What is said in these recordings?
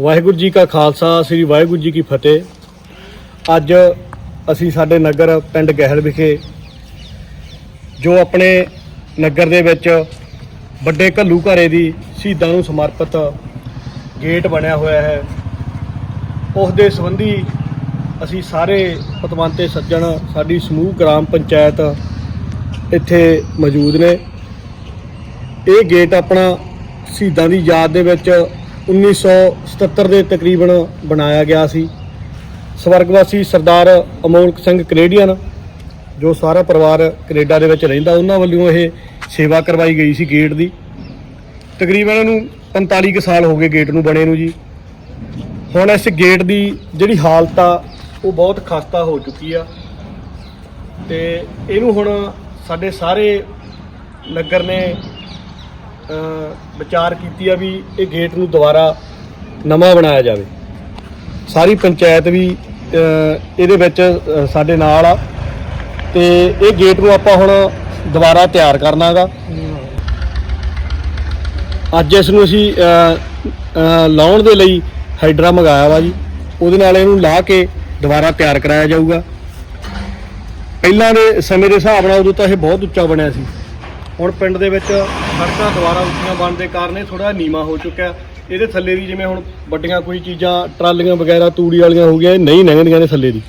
ਵਾਹਿਗੁਰੂ ਜੀ ਕਾ ਖਾਲਸਾ, ਸ੍ਰੀ ਵਾਹਿਗੁਰੂ ਜੀ ਕੀ ਫਤਿਹ। ਅੱਜ ਅਸੀਂ ਸਾਡੇ ਨਗਰ ਪਿੰਡ ਗਹਿਲ ਵਿਖੇ, ਜੋ ਆਪਣੇ ਨਗਰ ਦੇ ਵਿੱਚ ਵੱਡੇ ਘੱਲੂ ਘਰੇ ਦੀ ਸ਼ਹੀਦਾਂ ਨੂੰ ਸਮਰਪਿਤ ਗੇਟ ਬਣਿਆ ਹੋਇਆ ਹੈ। ਉਸ ਦੇ ਸੰਬੰਧੀ ਅਸੀਂ ਸਾਰੇ ਪਤਵੰਤੇ ਸੱਜਣ, ਸਾਡੀ ਸਮੂਹ ਗ੍ਰਾਮ ਪੰਚਾਇਤ ਇੱਥੇ ਮੌਜੂਦ ਨੇ। ਇਹ ਗੇਟ ਆਪਣਾ ਸ਼ਹੀਦਾਂ ਦੀ ਯਾਦ ਦੇ ਵਿੱਚ 1977 ਦੇ ਤਕਰੀਬਨ ਬਣਾਇਆ ਗਿਆ ਸੀ। ਸਵਰਗਵਾਸੀ ਸਰਦਾਰ ਅਮੋਲਕ ਸਿੰਘ ਕੈਨੇਡੀਅਨ, ਜੋ ਸਾਰਾ ਪਰਿਵਾਰ ਕੈਨੇਡਾ ਦੇ ਵਿੱਚ ਰਹਿੰਦਾ, ਉਹਨਾਂ ਵੱਲੋਂ ਇਹ ਸੇਵਾ ਕਰਵਾਈ ਗਈ ਸੀ ਗੇਟ ਦੀ। ਤਕਰੀਬਨ ਇਹਨੂੰ 45 ਕੁ ਸਾਲ ਹੋ ਗਏ ਗੇਟ ਨੂੰ ਬਣੇ ਨੂੰ ਜੀ। ਹੁਣ ਇਸ ਗੇਟ ਦੀ ਜਿਹੜੀ ਹਾਲਤ ਆ, ਉਹ ਬਹੁਤ ਖਸਤਾ ਹੋ ਚੁੱਕੀ ਆ। ਤੇ ਇਹਨੂੰ ਹੁਣ ਸਾਡੇ ਸਾਰੇ ਨਗਰ ਨੇ ਵਿਚਾਰ ਕੀਤੀ ਆ ਵੀ ਇਹ ਗੇਟ ਨੂੰ ਦੁਬਾਰਾ ਨਵਾਂ ਬਣਾਇਆ ਜਾਵੇ। ਸਾਰੀ ਪੰਚਾਇਤ ਵੀ ਇਹਦੇ ਵਿੱਚ ਸਾਡੇ ਨਾਲ ਆ। ਤੇ ਇਹ ਗੇਟ ਨੂੰ ਆਪਾਂ ਹੁਣ ਦੁਬਾਰਾ ਤਿਆਰ ਕਰਨਾਗਾ। ਅੱਜ ਇਸ ਨੂੰ ਅਸੀਂ ਲਾਉਣ ਦੇ ਲਈ ਹਾਈਡਰਾ ਮੰਗਾਇਆ ਵਾ ਜੀ। ਉਹਦੇ ਨਾਲ ਇਹਨੂੰ ਲਾ ਕੇ ਦੁਬਾਰਾ ਤਿਆਰ ਕਰਾਇਆ ਜਾਊਗਾ। ਪਹਿਲਾਂ ਦੇ ਸਮੇਂ ਦੇ ਹਿਸਾਬ ਨਾਲ ਉਦੋਂ ਤਾਂ ਇਹ ਬਹੁਤ ਉੱਚਾ ਬਣਿਆ ਸੀ। ਹੁਣ ਪਿੰਡ ਦੇ ਵਿੱਚ ਸੜਕਾਂ ਦੁਬਾਰਾ ਉੱਚੀਆਂ ਬਣਨ ਦੇ ਕਾਰਨ ਇਹ ਥੋੜਾ ਨੀਵਾ ਹੋ ਚੁੱਕਿਆ। ਇਹਦੇ ਥੱਲੇ ਦੀ ਜਿਵੇਂ ਹੁਣ ਵੱਡੀਆਂ ਕੋਈ ਚੀਜ਼ਾਂ, ਟਰਾਲੀਆਂ ਵਗੈਰਾ, ਤੂੜੀ ਵਾਲੀਆਂ ਹੋ ਗਈਆਂ, ਇਹ ਨਹੀਂ ਲੰਘਦੀਆਂ ਨੇ ਥੱਲੇ ਦੀ।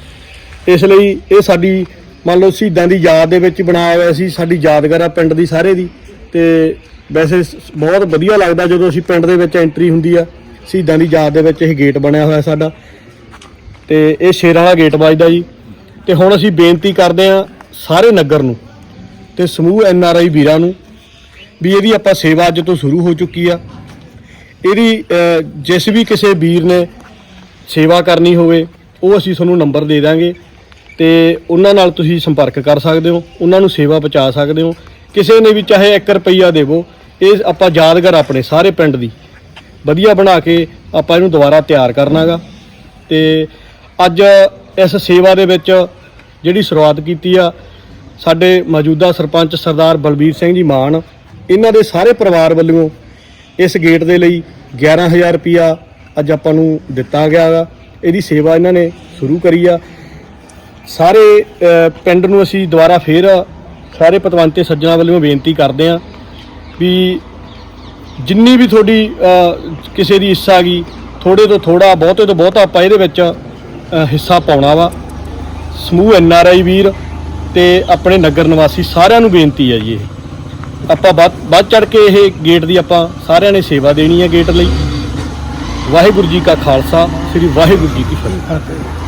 ਇਸ ਲਈ ਇਹ ਸਾਡੀ ਮੰਨ ਲਓ ਸ਼ਹੀਦਾਂ ਦੀ ਯਾਦ ਦੇ ਵਿੱਚ ਬਣਾਇਆ ਹੋਇਆ ਸੀ, ਸਾਡੀ ਯਾਦਗਾਰ ਆ ਪਿੰਡ ਦੀ ਸਾਰੇ ਦੀ। ਤੇ ਵੈਸੇ ਬਹੁਤ ਵਧੀਆ ਲੱਗਦਾ ਜਦੋਂ ਅਸੀਂ ਪਿੰਡ ਦੇ ਵਿੱਚ ਐਂਟਰੀ ਹੁੰਦੀ ਆ, ਸ਼ਹੀਦਾਂ ਦੀ ਯਾਦ ਦੇ ਵਿੱਚ ਇਹ ਗੇਟ ਬਣਿਆ ਹੋਇਆ ਸਾਡਾ। ਤੇ ਇਹ ਸ਼ੇਰਾਂ ਵਾਲਾ ਗੇਟ ਵੱਜਦਾ ਜੀ। ਤੇ ਹੁਣ ਅਸੀਂ ਬੇਨਤੀ ਕਰਦੇ ਆ ਸਾਰੇ ਨਗਰ ਨੂੰ ਤੇ ਸਮੂਹ ਐਨ ਆਰ ਆਈ ਵੀਰਾਂ ਨੂੰ ਵੀ ਇਹਦੀ ਆਪਾਂ ਸੇਵਾ ਅੱਜ ਤੋਂ ਸ਼ੁਰੂ ਹੋ ਚੁੱਕੀ ਆ। ਇਹਦੀ ਜਿਸ ਵੀ ਕਿਸੇ ਵੀਰ ਨੇ ਸੇਵਾ ਕਰਨੀ ਹੋਵੇ, ਉਹ ਅਸੀਂ ਤੁਹਾਨੂੰ ਨੰਬਰ ਦੇ ਦਾਂਗੇ ਤੇ ਉਹਨਾਂ ਨਾਲ ਤੁਸੀਂ ਸੰਪਰਕ ਕਰ ਸਕਦੇ ਹੋ, ਉਹਨਾਂ ਨੂੰ ਸੇਵਾ ਪਹੁੰਚਾ ਸਕਦੇ ਹੋ। ਕਿਸੇ ਨੇ ਵੀ ਚਾਹੇ 1 ਰੁਪਈਆ ਦੇਵੋ, ਇਹ ਆਪਾਂ ਯਾਦਗਾਰ ਆਪਣੇ ਸਾਰੇ ਪਿੰਡ ਦੀ ਵਧੀਆ ਬਣਾ ਕੇ ਆਪਾਂ ਇਹਨੂੰ ਦੁਬਾਰਾ ਤਿਆਰ ਕਰਨਾਗਾ। ਤੇ ਅੱਜ ਇਸ ਸੇਵਾ ਦੇ ਵਿੱਚ ਜਿਹੜੀ ਸ਼ੁਰੂਆਤ ਕੀਤੀ ਆ ਸਾਡੇ ਮੌਜੂਦਾ ਸਰਪੰਚ ਸਰਦਾਰ ਬਲਬੀਰ ਸਿੰਘ ਜੀ ਮਾਨ, ਇਹਨਾਂ ਦੇ ਸਾਰੇ ਪਰਿਵਾਰ ਵੱਲੋਂ ਇਸ ਗੇਟ ਦੇ ਲਈ 11000 ਰੁਪਿਆ ਅੱਜ ਆਪਾਂ ਨੂੰ ਦਿੱਤਾ ਗਿਆ ਗਾ ਇਹਦੀ ਸੇਵਾ ਇਹਨਾਂ ਨੇ ਸ਼ੁਰੂ ਕਰੀ ਆ। ਸਾਰੇ ਪਿੰਡ ਨੂੰ ਅਸੀਂ ਦੁਬਾਰਾ ਫੇਰ ਸਾਰੇ ਪਤਵੰਤੇ ਸੱਜਣਾ ਵੱਲੋਂ ਬੇਨਤੀ ਕਰਦੇ ਆ ਵੀ ਜਿੰਨੀ ਵੀ ਤੁਹਾਡੀ ਕਿਸੇ ਦੀ ਹਿੱਸਾ ਗਈ ਥੋੜੇ ਤੋਂ ਥੋੜਾ ਬਹੁਤੇ ਤੋਂ ਬਹੁਤਾ ਆਪਾਂ ਇਹਦੇ ਵਿੱਚ ਹਿੱਸਾ ਪਾਉਣਾ ਵਾ। ਸਮੂਹ ਐਨ ਆਰ ਆਈ ਵੀਰ ਤੇ ਆਪਣੇ ਨਗਰ ਨਿਵਾਸੀ ਸਾਰਿਆਂ ਨੂੰ ਬੇਨਤੀ ਹੈ ਜੀ ਇਹ। ਆਪਾਂ ਵੱਧ ਵੱਧ ਚੜ ਕੇ ਇਹ ਗੇਟ ਦੀ ਆਪਾਂ ਸਾਰਿਆਂ ਨੇ ਸੇਵਾ ਦੇਣੀ ਹੈ ਗੇਟ ਲਈ। ਵਾਹਿਗੁਰੂ ਜੀ ਕਾ ਖਾਲਸਾ, ਸ੍ਰੀ ਵਾਹਿਗੁਰੂ ਜੀ ਕੀ ਫਤਿਹ।